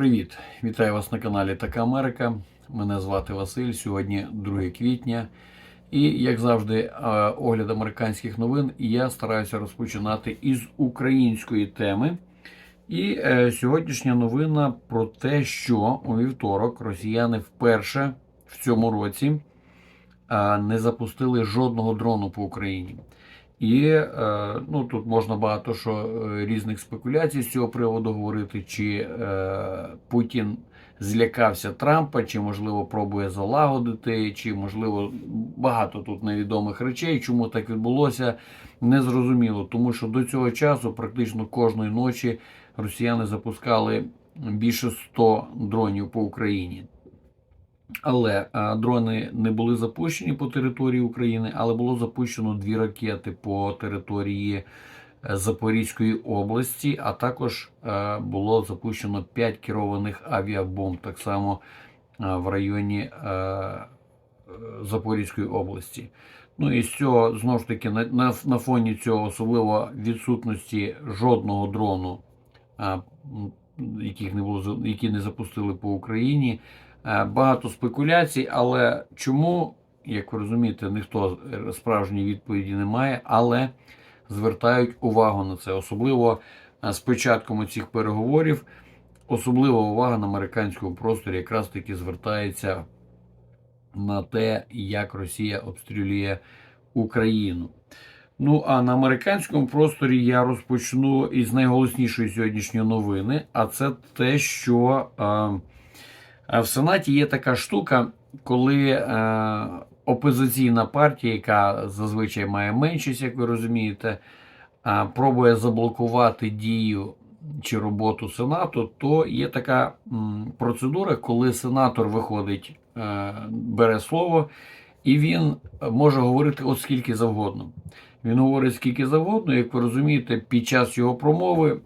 Привіт! Вітаю вас на каналі Така Америка. Мене звати Василь. Сьогодні 2 квітня. І, як завжди, е, огляд американських новин. Я стараюся розпочинати із української теми. І е, сьогоднішня новина про те, що у вівторок росіяни вперше в цьому році е, не запустили жодного дрону по Україні. І е, ну, тут можна багато що е, різних спекуляцій з цього приводу говорити, чи е, Путін злякався Трампа, чи можливо пробує залагодити, чи можливо багато тут невідомих речей. Чому так відбулося, незрозуміло. Тому що до цього часу практично кожної ночі росіяни запускали більше 100 дронів по Україні. Але а, дрони не були запущені по території України, але було запущено дві ракети по території е, Запорізької області, а також е, було запущено 5 керованих авіабомб, так само е, в районі е, е, Запорізької області. Ну і з цього знову ж таки на, на, на фоні цього, особливо відсутності жодного дрону, а, яких не було які не запустили по Україні. Е, Багато спекуляцій, але чому, як ви розумієте, ніхто справжньої відповіді не має, але звертають увагу на це. Особливо е, з початком цих переговорів, особлива увага на американському просторі якраз таки звертається на те, як Росія обстрілює Україну. Ну а на американському просторі я розпочну із найголоснішої сьогоднішньої новини, а це те, що. Е, В Сенаті є така штука, коли е, опозиційна партія, яка зазвичай має меншість, як ви розумієте, е, пробує заблокувати дію чи роботу Сенату, то є така м, процедура, коли сенатор виходить, е, бере слово, і він може говорити от скільки завгодно. Він говорить скільки завгодно, як ви розумієте, під час його промови е,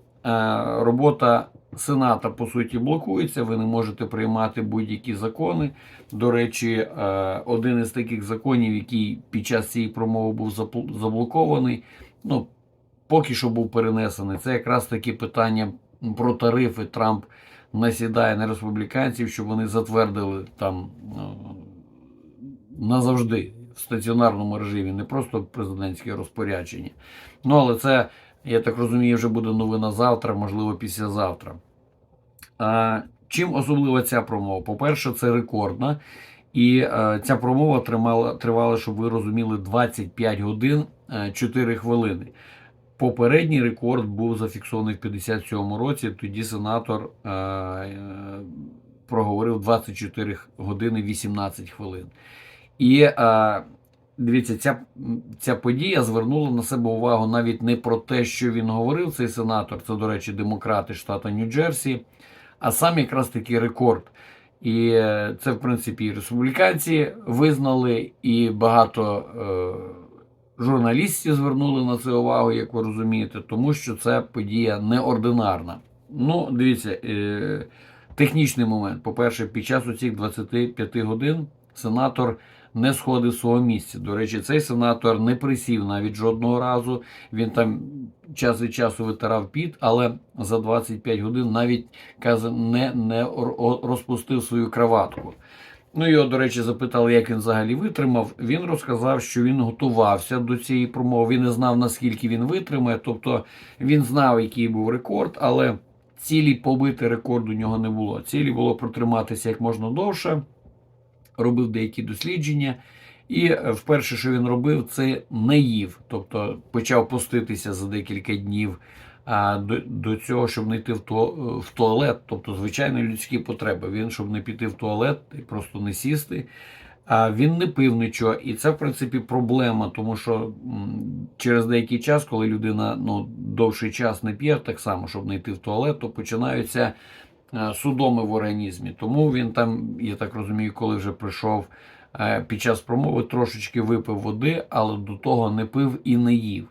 робота Сената по суті блокується. Ви не можете приймати будь-які закони. До речі, е, один із таких законів, який під час цієї промови був заблокований, ну поки що був перенесений. Це якраз таки питання про тарифи. Трамп насідає на республіканців, щоб вони затвердили там е, назавжди в стаціонарному режимі, не просто президентське розпорядження. Ну але це. Я так розумію, вже буде новина завтра, можливо, післязавтра. А, чим особлива ця промова? По-перше, це рекордна. І е, ця промова тримала, тривала, щоб ви розуміли, 25 годин е, 4 хвилини. Попередній рекорд був зафіксований в 57-му році. Тоді сенатор е, е, проговорив 24 години 18 хвилин. І е, Дивіться, ця, ця подія звернула на себе увагу навіть не про те, що він говорив, цей сенатор, це, до речі, демократи штату Нью-Джерсі, а сам якраз такий рекорд. І е, це, в принципі, і республіканці визнали, і багато е, журналістів звернули на це увагу, як ви розумієте, тому що це подія неординарна. Ну, дивіться, е, технічний момент. По-перше, під час оцих 25 годин сенатор не сходив з свого місця. До речі, цей сенатор не присів навіть жодного разу. Він там час від часу витирав піт, але за 25 годин навіть каже, не, не розпустив свою краватку. Ну, його, до речі, запитали, як він взагалі витримав. Він розказав, що він готувався до цієї промови. Він не знав, наскільки він витримає. Тобто він знав, який був рекорд, але цілі побити рекорд у нього не було. Цілі було протриматися як можна довше робив деякі дослідження. І е, вперше, що він робив, це не. Тобто почав поститися за декілька днів а, до, до цього, щоб не йти в, то, в туалет, тобто звичайні людські потреби. Він, щоб не піти в туалет і просто не сісти. А він не пив нічого, і це в принципі проблема, тому що через деякий час, коли людина ну, довший час не п'є, так само, щоб не йти в туалет, то починаються е, судоми в організмі. Тому він там, я так розумію, коли вже прийшов е, під час промови, трошечки випив води, але до того не пив і не їв.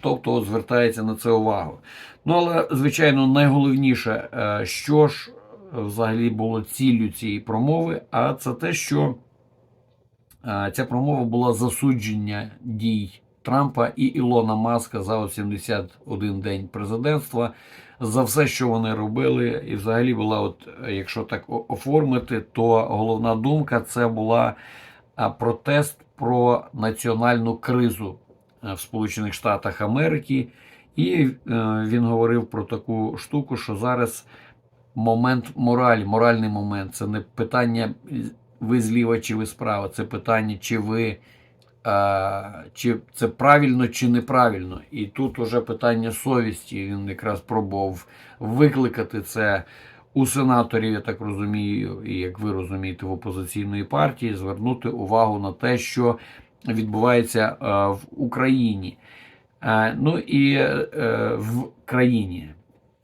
Тобто звертається на це увагу. Ну але, звичайно, найголовніше, е, що ж е, взагалі було ціллю цієї промови, а це те, що е, ця промова була засудження дій Трампа і Ілона Маска за от 71 день президентства. за все, що вони робили. І взагалі була, от, якщо так оформити, то головна думка це була протест про національну кризу е, в Сполучених Штатах Америки. І е, він говорив про таку штуку, що зараз момент моралі, моральний момент. Це не питання ви зліва чи ви справа, це питання, чи ви. А, чи це правильно чи неправильно. І тут уже питання совісті. Він якраз пробував викликати це у сенаторів, я так розумію, і як ви розумієте, в опозиційної партії, звернути увагу на те, що відбувається е, в Україні. Е, Ну і е, в країні.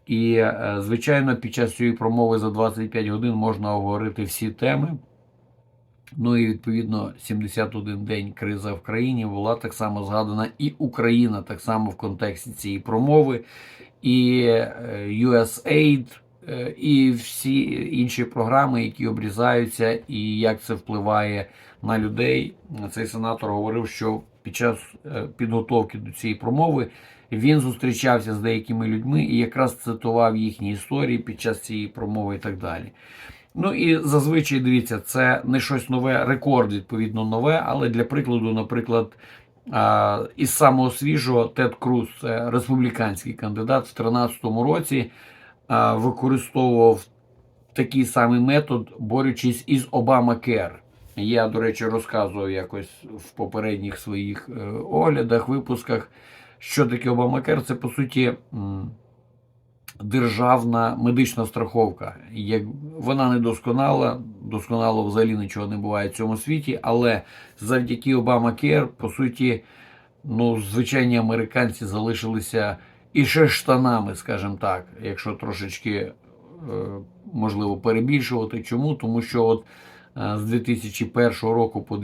І, е, звичайно, під час цієї промови за 25 годин можна обговорити всі теми. Ну і відповідно 71 день криза в країні була так само згадана і Україна так само в контексті цієї промови, і е, USAID, е, і всі інші програми, які обрізаються, і як це впливає на людей. Цей сенатор говорив, що під час е, підготовки до цієї промови він зустрічався з деякими людьми і якраз цитував їхні історії під час цієї промови і так далі. Ну і зазвичай дивіться, це не щось нове, рекорд, відповідно, нове, але для прикладу, наприклад, із самого свіжого Тед Круз, це республіканський кандидат, в 2013 році використовував такий самий метод, борючись із Обама Кер. Я, до речі, розказував якось в попередніх своїх е, оглядах, випусках, що таке Обамакер. Це по суті державна медична страховка. Як вона не досконала, досконало взагалі нічого не буває в цьому світі, але завдяки Обамакер, по суті, ну, звичайні американці залишилися і ще штанами, скажімо так, якщо трошечки е, можливо перебільшувати. Чому? Тому що от е, з 2001 року по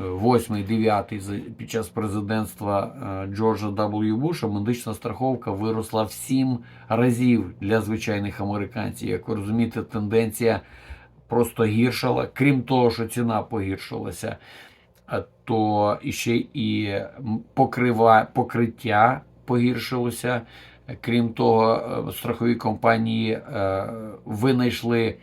2008-2009 під час президентства е, Джорджа W. Буша медична страховка виросла в 7 разів для звичайних американців. Як ви розумієте, тенденція просто гіршала. Крім того, що ціна погіршилася, е, то іще і покрива, покриття погіршилося. Крім того, е, страхові компанії винайшли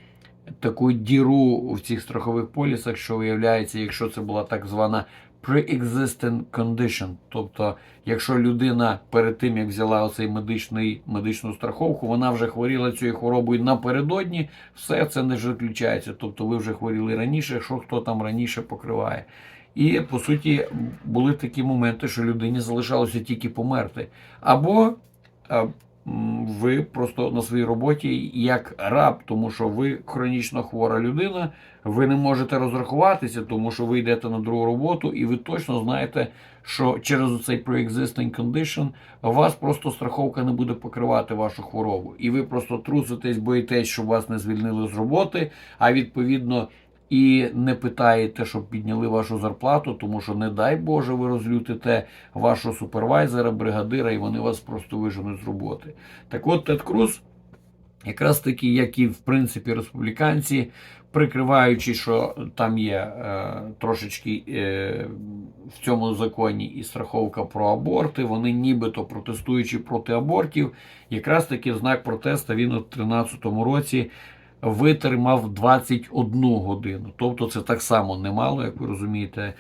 таку діру в цих страхових полісах, що виявляється, якщо це була так звана pre-existing condition, тобто, якщо людина перед тим як взяла оцей медичний медичну страховку, вона вже хворіла цією хворобою напередодні, все це не виключається. Тобто, ви вже хворіли раніше, що хто там раніше покриває. І по суті були такі моменти, що людині залишалося тільки померти. Або ви просто на своїй роботі як раб, тому що ви хронічно хвора людина, ви не можете розрахуватися, тому що ви йдете на другу роботу, і ви точно знаєте, що через цей pre-existing condition вас просто страховка не буде покривати вашу хворобу. І ви просто труситесь, боїтесь, щоб вас не звільнили з роботи, а відповідно. І не питаєте, щоб підняли вашу зарплату, тому що, не дай Боже, ви розлютите вашого супервайзера, бригадира, і вони вас просто виженуть з роботи. Так от Тед Круз, якраз таки, як і в принципі республіканці, прикриваючи, що там є е, трошечки е, в цьому законі і страховка про аборти, вони нібито протестуючи проти абортів, якраз таки в знак протесту він у 2013 році витримав 21 годину. Тобто це так само немало, як ви розумієте.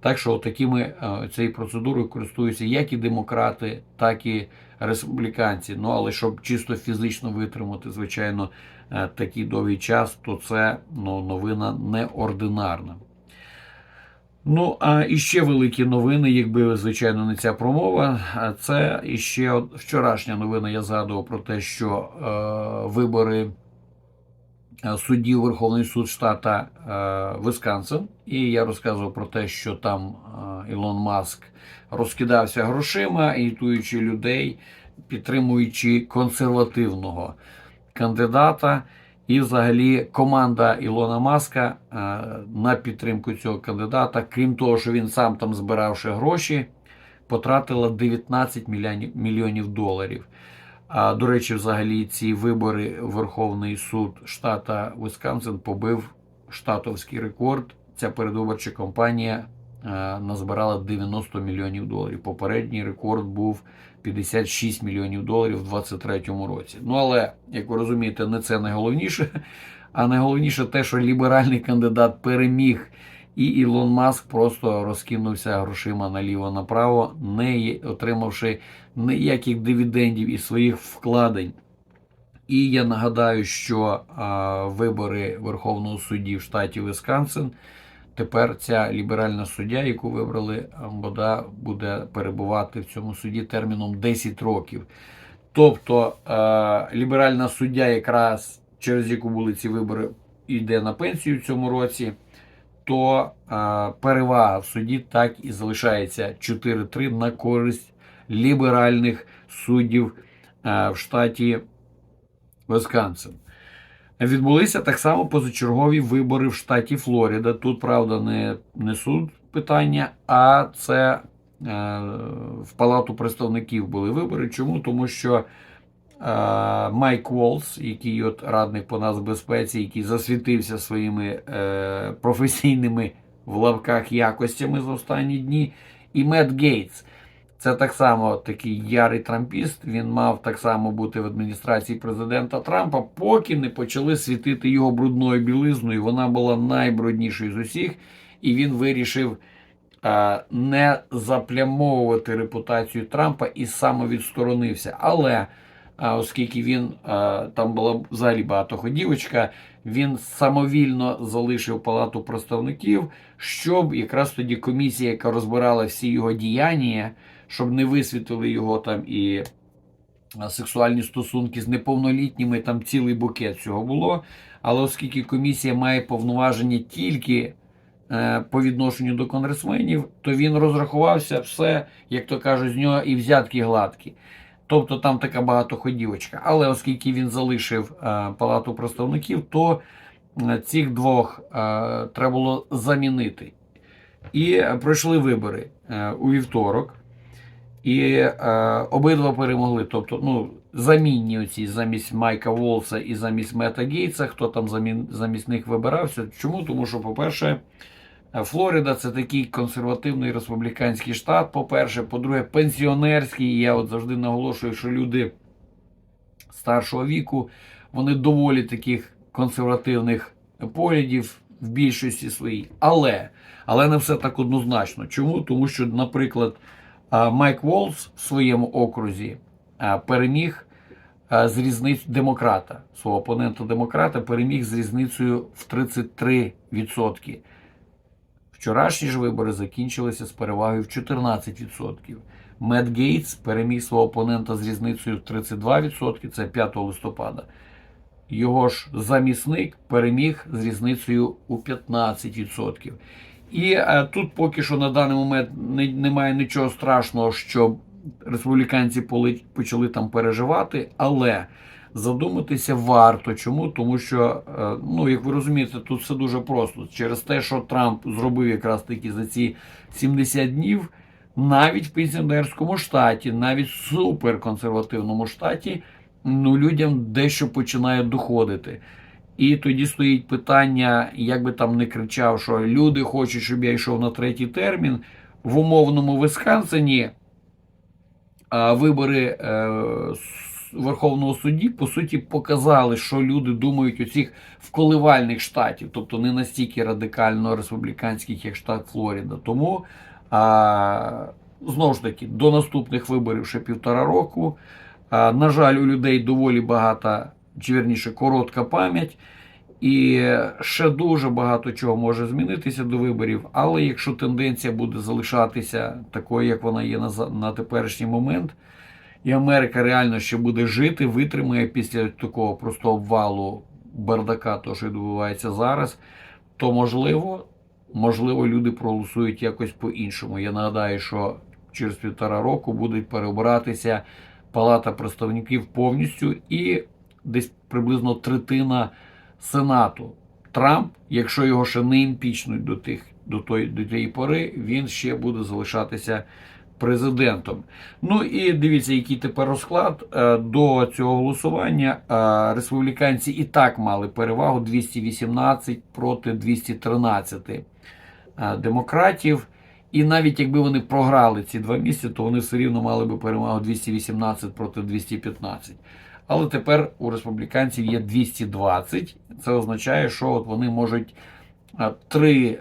Так що такими е, цією процедурою користуються як і демократи, так і республіканці. Ну але щоб чисто фізично витримати, звичайно, е, такий довгий час, то це ну, новина неординарна. Ну, а іще великі новини, якби, звичайно, не ця промова. Це іще вчорашня новина. Я згадував про те, що е, вибори суддів Верховний суд штата е, Висконсин. І я розказував про те, що там е, Ілон Маск розкидався грошима, агітуючи людей, підтримуючи консервативного кандидата. І, взагалі, команда Ілона Маска е, на підтримку цього кандидата, крім того, що він сам там збиравши гроші, потратила 19 мільйонів, мільйонів доларів. А до речі, взагалі, ці вибори Верховний суд штата Висконсин побив штатовський рекорд. Ця передвиборча кампанія е, назбирала 90 мільйонів доларів. Попередній рекорд був 56 мільйонів доларів у 2023 році. Ну але, як ви розумієте, не це найголовніше. А найголовніше те, що ліберальний кандидат переміг, і Ілон Маск просто розкинувся грошима наліво-направо, не отримавши ніяких дивідендів із своїх вкладень. І я нагадаю, що а, вибори Верховного судді в штаті Висконсин тепер ця ліберальна суддя, яку вибрали, а, бода буде перебувати в цьому суді терміном 10 років. Тобто е, ліберальна суддя, якраз через яку були ці вибори, йде на пенсію в цьому році, то е, перевага в суді так і залишається 4-3 на користь ліберальних суддів е, в штаті Висконсин. Відбулися так само позачергові вибори в штаті Флорида. Тут, правда, не, не суд питання, а це е, в Палату представників були вибори. Чому? Тому що Майк Волс, який от радник по нацбезпеці, який засвітився своїми е, професійними в лавках якостями за останні дні, і Мет Гейтс. Це так само такий ярий трампіст. Він мав так само бути в адміністрації президента Трампа, поки не почали світити його брудною білизною. Вона була найбруднішою з усіх, і він вирішив е, не заплямовувати репутацію Трампа і самовідсторонився. Але оскільки він там була взагалі багатоходівочка, він самовільно залишив палату представників, щоб якраз тоді комісія, яка розбирала всі його діяння, щоб не висвітили його там і сексуальні стосунки з неповнолітніми, там цілий букет цього було. Але оскільки комісія має повноваження тільки е, по відношенню до конгресменів, то він розрахувався все, як то кажуть, з нього і взятки гладкі. Тобто там така багатоходівочка. Але оскільки він залишив е, палату представників, то е, цих двох е, треба було замінити. І пройшли вибори у вівторок. І обидва перемогли. Тобто, ну, замінні оці замість Майка Волса і замість Мета Гейтса, хто там замін, замість них вибирався. Чому? Тому що, по-перше, Флорида це такий консервативний республіканський штат. По-перше, по-друге, пенсіонерський. Я от завжди наголошую, що люди старшого віку вони доволі таких консервативних поглядів в більшості своїй. Але, але не все так однозначно. Чому? Тому що, наприклад, Майк Волс в своєму окрузі переміг з різницею демократа, свого опонента демократа переміг з різницею в 33%. Вчорашні ж вибори закінчилися з перевагою в 14%. Мет Гейтс переміг свого опонента з різницею в 32%, це 5 листопада. Його ж замісник переміг з різницею у 15%. І е, тут поки що на даний момент не, немає нічого страшного, що республіканці почали там переживати, але задуматися варто. Чому? Тому що, е, ну, як ви розумієте, тут все дуже просто. Через те, що Трамп зробив якраз таки за ці 70 днів, навіть в пенсіонерському штаті, навіть в суперконсервативному штаті, ну, людям дещо починає доходити. І тоді стоїть питання, як би там не кричав, що люди хочуть, щоб я йшов на третій термін. В умовному Висконсині вибори е, Верховного судді по суті показали, що люди думають у цих вколивальних штатів, тобто не настільки радикально республіканських, як штат Флорида. Тому а, знову ж таки до наступних виборів ще півтора року. А, на жаль, у людей доволі багата, чи вірніше, коротка пам'ять. І ще дуже багато чого може змінитися до виборів. Але якщо тенденція буде залишатися такою, як вона є на, на теперішній момент, і Америка реально ще буде жити, витримає після такого просто обвалу бардака, то що відбувається зараз, то можливо, можливо, люди проголосують якось по-іншому. Я нагадаю, що через півтора року будуть переобиратися Палата представників повністю і десь приблизно третина Сенату. Трамп, якщо його ще не імпічнуть до тих до тої до тієї пори, він ще буде залишатися президентом. Ну і дивіться, який тепер розклад Е, до цього голосування. е, Республіканці і так мали перевагу 218 проти 213 е, демократів. І навіть якби вони програли ці два місця, то вони все рівно мали би перемогу 218 проти 215. Але тепер у республіканців є 220. Це означає, що от вони можуть три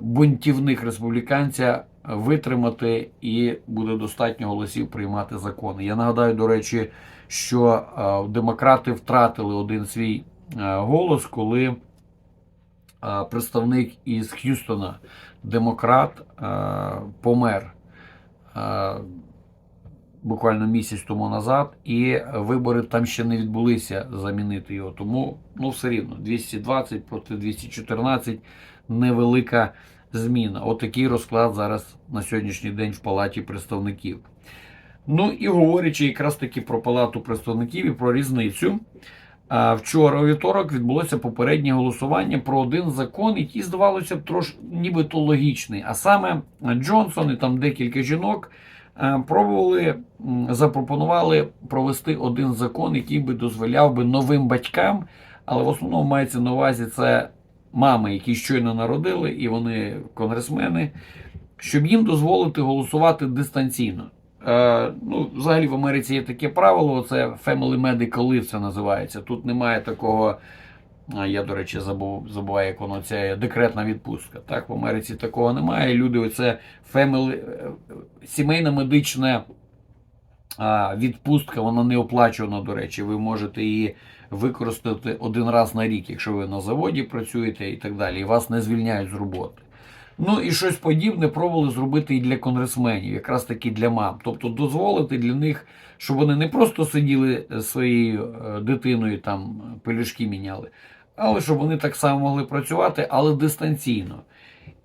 бунтівних республіканця витримати, і буде достатньо голосів приймати закони. Я нагадаю, до речі, що е, демократи втратили один свій е, голос, коли е, представник із Х'юстона, демократ, помер. Буквально місяць тому назад, і вибори там ще не відбулися замінити його. Тому ну все рівно 220 проти 214 невелика зміна. Отакий розклад зараз на сьогоднішній день в Палаті представників. Ну і говорячи якраз таки про Палату представників і про різницю. Вчора у вівторок відбулося попереднє голосування про один закон, який здавалося б трошки нібито логічний. А саме Джонсон і там декілька жінок пробували запропонували провести один закон, який би дозволяв би новим батькам, але в основному мається на увазі це мами, які щойно народили, і вони конгресмени, щоб їм дозволити голосувати дистанційно. Е, ну, взагалі в Америці є таке правило, це Family Medical Leave це називається. Тут немає такого. Я, до речі, забув, забуваю, як воно це декретна відпустка. Так, в Америці такого немає. Люди, оце family, е, сімейна медична відпустка, вона не оплачувана, до речі. Ви можете її використати один раз на рік, якщо ви на заводі працюєте і так далі, і вас не звільняють з роботи. Ну і щось подібне пробували зробити і для конгресменів, якраз таки для мам. Тобто дозволити для них, щоб вони не просто сиділи своєю е, дитиною, там пелюшки міняли, але щоб вони так само могли працювати, але дистанційно.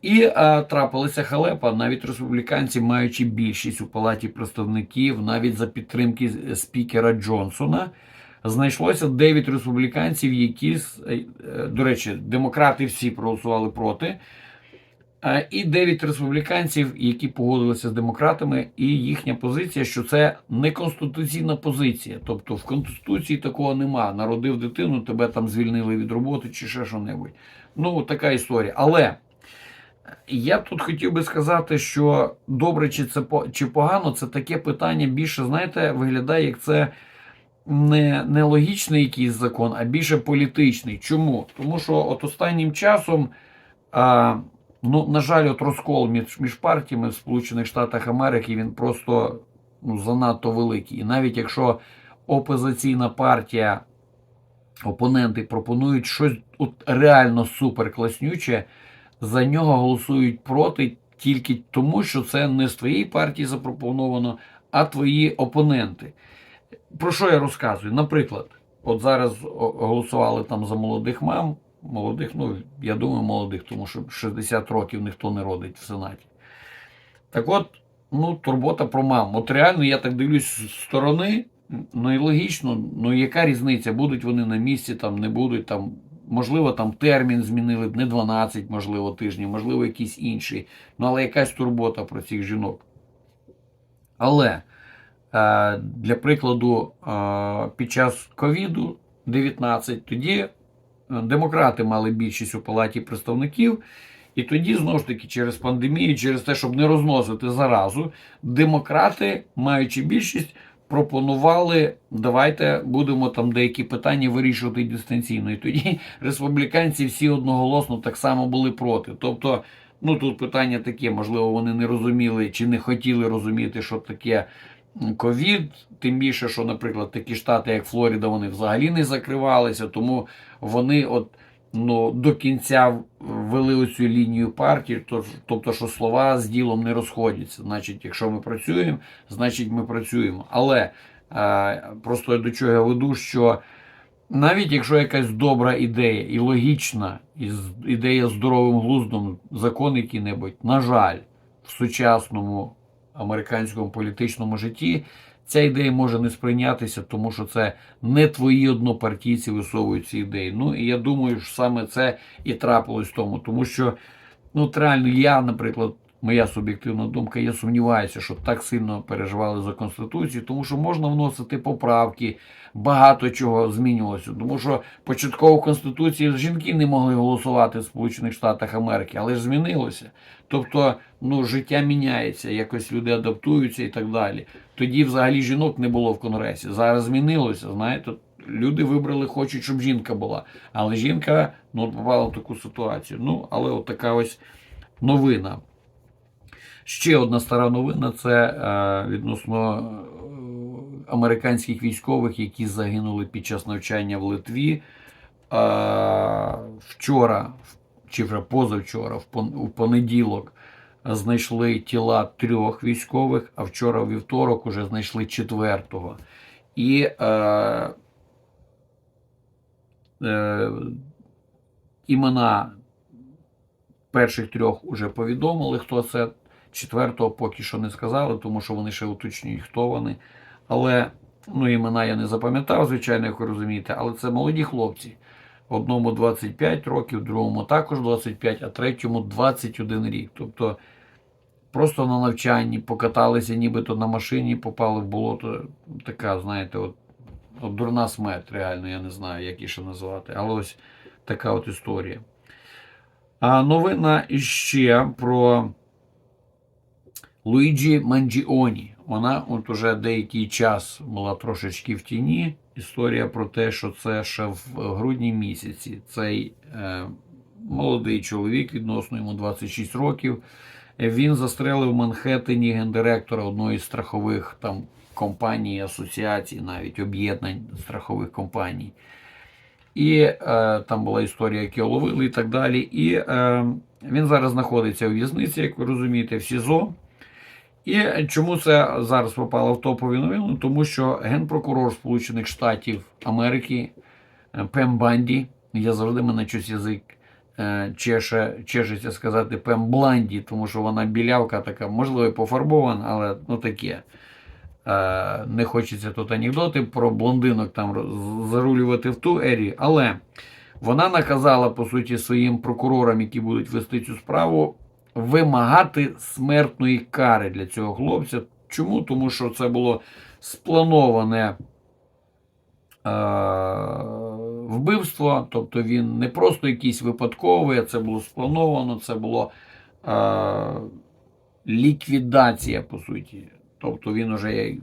І а, трапилася халепа, навіть республіканці, маючи більшість у палаті представників, навіть за підтримки спікера Джонсона, знайшлося 9 республіканців, які, е, е, до речі, демократи всі проголосували проти. Е, І 9 республіканців, які погодилися з демократами, і їхня позиція, що це неконституційна позиція. Тобто в Конституції такого нема. Народив дитину, тебе там звільнили від роботи чи ще що-небудь. Ну, така історія. Але я б тут хотів би сказати, що добре чи це чи погано, це таке питання більше, знаєте, виглядає як це не, не логічний якийсь закон, а більше політичний. Чому? Тому що от останнім часом, а, ну, на жаль, от розкол між, між партіями в Сполучених Штатах Америки він просто ну, занадто великий. І навіть якщо опозиційна партія, опоненти пропонують щось от реально суперкласнюче, за нього голосують проти тільки тому, що це не з твоєї партії запропоновано, а твої опоненти. Про що я розказую? Наприклад, от зараз голосували там за молодих мам, молодих, ну я думаю, молодих, тому що 60 років ніхто не родить в Сенаті. Так от, ну, турбота про мам. От реально я так дивлюсь з сторони, ну і логічно, ну яка різниця, будуть вони на місці, там не будуть, там, можливо, там термін змінили б, не 12, можливо, тижнів, можливо, якийсь інший. Ну, але якась турбота про цих жінок. Але для прикладу, е, під час ковіду 19 тоді е, демократи мали більшість у палаті представників. І тоді, знову ж таки, через пандемію, через те, щоб не розносити заразу, демократи, маючи більшість, пропонували, давайте будемо там деякі питання вирішувати дистанційно. І тоді республіканці всі одноголосно так само були проти. Тобто, ну тут питання таке, можливо, вони не розуміли чи не хотіли розуміти, що таке ковід. Тим більше, що, наприклад, такі штати, як Флорида, вони взагалі не закривалися, тому вони от. Ну, до кінця вели оцю лінію партії, тобто, що слова з ділом не розходяться. Значить, якщо ми працюємо, значить ми працюємо. Але е, просто до чого я веду, що навіть якщо якась добра ідея і логічна, і ідея здоровим глуздом, закон який-небудь, на жаль, в сучасному американському політичному житті ця ідея може не сприйнятися, тому що це не твої однопартійці висовують ці ідеї. Ну і я думаю, що саме це і трапилось тому, тому що ну реально я, наприклад, моя суб'єктивна думка, я сумніваюся, що так сильно переживали за Конституцію, тому що можна вносити поправки, багато чого змінювалося. Тому що початково в Конституції жінки не могли голосувати в Сполучених Штатах Америки, але ж змінилося. Тобто, ну, життя міняється, якось люди адаптуються і так далі. Тоді взагалі жінок не було в Конгресі. Зараз змінилося. Знаєте, люди вибрали, хочуть, щоб жінка була. Але жінка ну, попала в таку ситуацію. Ну, але от така ось новина. Ще одна стара новина це е, відносно е, американських військових, які загинули під час навчання в Литві. Е, вчора, чи вже позавчора, в понеділок, знайшли тіла трьох військових, а вчора, у вівторок, уже знайшли четвертого. І е, е, імена перших трьох уже повідомили, хто це. Четвертого поки що не сказали, тому що вони ще уточнюють, хто вони. Але ну, імена я не запам'ятав, звичайно, як ви розумієте, але це молоді хлопці. Одному 25 років, другому також 25, а третьому 21 рік. Тобто просто на навчанні покаталися нібито на машині, попали в болото. Така, знаєте, от, от дурна смерть, реально, я не знаю, як її ще назвати. Але ось така от історія. А новина іще про Луїджі Манджіоні. Вона от уже деякий час була трошечки в тіні. Історія про те, що це ще в грудні місяці цей е, молодий чоловік, відносно йому 26 років, він застрелив в Манхеттені гендиректора одної з страхових там компаній, асоціацій, навіть об'єднань страхових компаній. І е, там була історія, як його ловили і так далі. І е, він зараз знаходиться у в'язниці, як ви розумієте, в СІЗО. І чому це зараз попало в топові новини? Тому що генпрокурор Сполучених Штатів Америки е, Пем Банді, я завжди мене щось язик е, чеше, чешеться сказати Пем Бланді, тому що вона білявка така, можливо, і пофарбована, але ну таке. Е, Не хочеться тут анекдоти про блондинок там зарулювати в ту ері, але вона наказала, по суті, своїм прокурорам, які будуть вести цю справу, вимагати смертної кари для цього хлопця. Чому? Тому що це було сплановане е, вбивство, тобто він не просто якийсь випадковий, а це було сплановано, це було е, ліквідація, по суті. Тобто він вже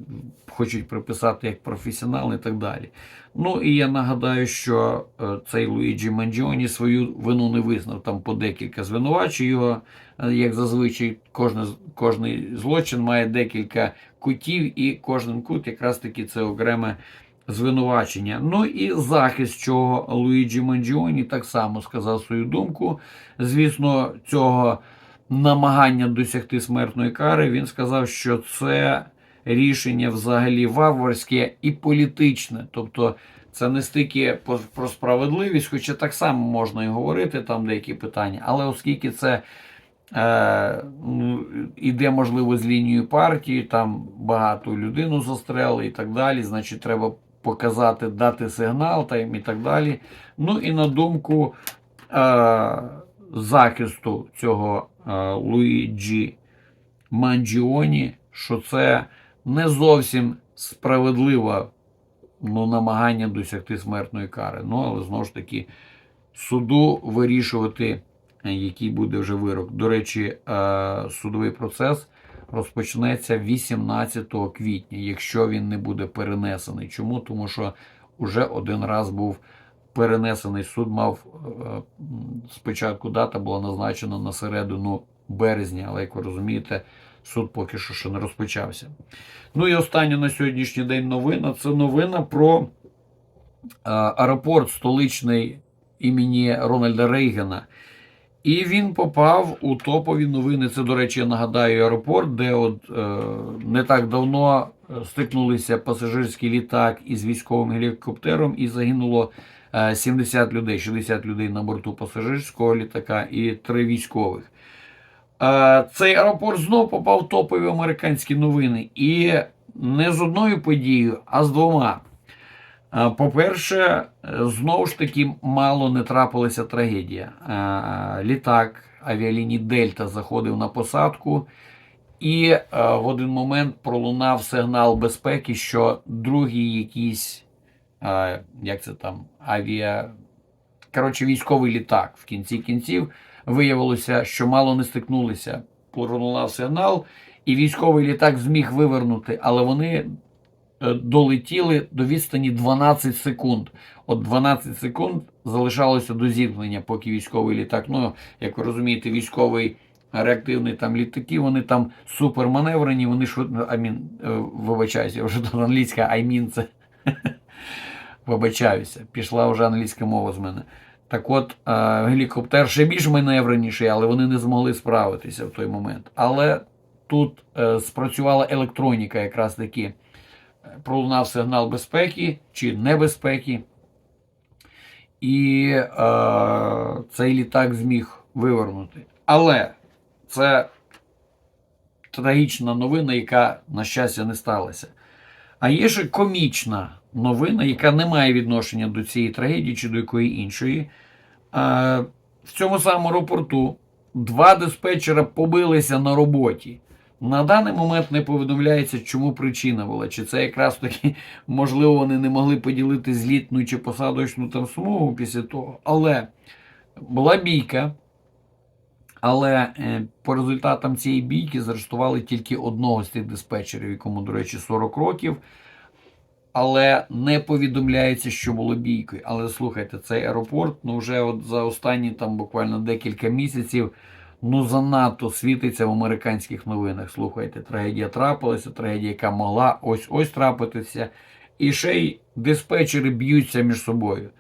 хочуть приписати як професіонал і так далі. Ну і я нагадаю, що е, цей Луїджі Манджіоні свою вину не визнав. Там по декілька звинувачень його, е, як зазвичай, кожне, з- кожний злочин має декілька кутів, і кожен кут якраз таки це окреме звинувачення. Ну і захист чого Луїджі Манджіоні так само сказав свою думку. Звісно, цього намагання досягти смертної кари, він сказав, що це рішення взагалі варварське і політичне. Тобто це не стільки про справедливість, хоча так само можна і говорити, там деякі питання, але оскільки це е, ну, іде, можливо, з лінією партії, там багато людину застрели і так далі, значить, треба показати, дати сигнал там, і так далі. Ну і на думку е, захисту цього е, Луїджі Манджіоні, що це не зовсім справедливе ну, намагання досягти смертної кари. Ну, але знову ж таки, суду вирішувати, який буде вже вирок. До речі, е, судовий процес розпочнеться 18 квітня, якщо він не буде перенесений. Чому? Тому що вже один раз був перенесений суд, мав е, спочатку дата була назначена на середину березня, але як ви розумієте, суд поки що ще не розпочався. Ну і остання на сьогоднішній день новина це новина про е, аеропорт столичний імені Рональда Рейгана. І він попав у топові новини. Це, до речі, я нагадаю, аеропорт, де от е, не так давно е, стикнулися пасажирський літак із військовим гелікоптером, і загинуло 70 людей, 60 людей на борту пасажирського літака і 3 військових. Е, Цей аеропорт знов попав в топові американські новини. І не з одною подією, а з двома. По-перше, е, знову ж таки мало не трапилася трагедія. Літак авіалінії Дельта заходив на посадку, і е, в один момент пролунав сигнал безпеки, що другий якийсь, як це там, авіа. Коротше, військовий літак в кінці кінців виявилося, що мало не стикнулися. Пролунав сигнал, і військовий літак зміг вивернути, але вони е, долетіли до відстані 12 секунд. От 12 секунд залишалося до зіткнення, поки військовий літак. Ну, як ви розумієте, військовий реактивний там літаки, вони там суперманеврені, вони швидко. Mean, е, вибачаюся, вже англійська mean це. Вибачаюся, пішла вже англійська мова з мене. Так от, е, гелікоптер ще більш маневреніший, але вони не змогли справитися в той момент. Але тут е, спрацювала електроніка, якраз таки Е, пролунав сигнал безпеки чи небезпеки. І е, цей літак зміг вивернути. Але це трагічна новина, яка, на щастя, не сталася. А є ще комічна новина, яка не має відношення до цієї трагедії чи до якої іншої. В цьому самому аеропорту два диспетчера побилися на роботі. На даний момент не повідомляється, чому причина була. Чи це якраз таки, можливо, вони не могли поділити злітну чи посадочну там смугу після того. Але була бійка. Але е, по результатам цієї бійки заарештували тільки одного з тих диспетчерів, якому, до речі, 40 років. Але не повідомляється, що було бійкою. Але слухайте, цей аеропорт ну вже от за останні там буквально декілька місяців ну занадто світиться в американських новинах. Слухайте, трагедія трапилася, трагедія, яка могла ось ось трапитися. І ще й диспетчери б'ються між собою.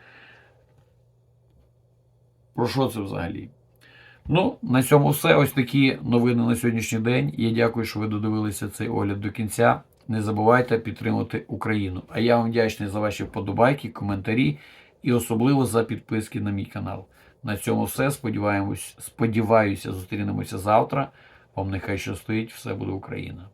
Про що це взагалі? Ну, на цьому все. Ось такі новини на сьогоднішній день. Я дякую, що ви додивилися цей огляд до кінця. Не забувайте підтримувати Україну. А я вам вдячний за ваші вподобайки, коментарі і особливо за підписки на мій канал. На цьому все. Сподіваємось, сподіваюся, зустрінемося завтра. Вам нехай що стоїть, все буде Україна.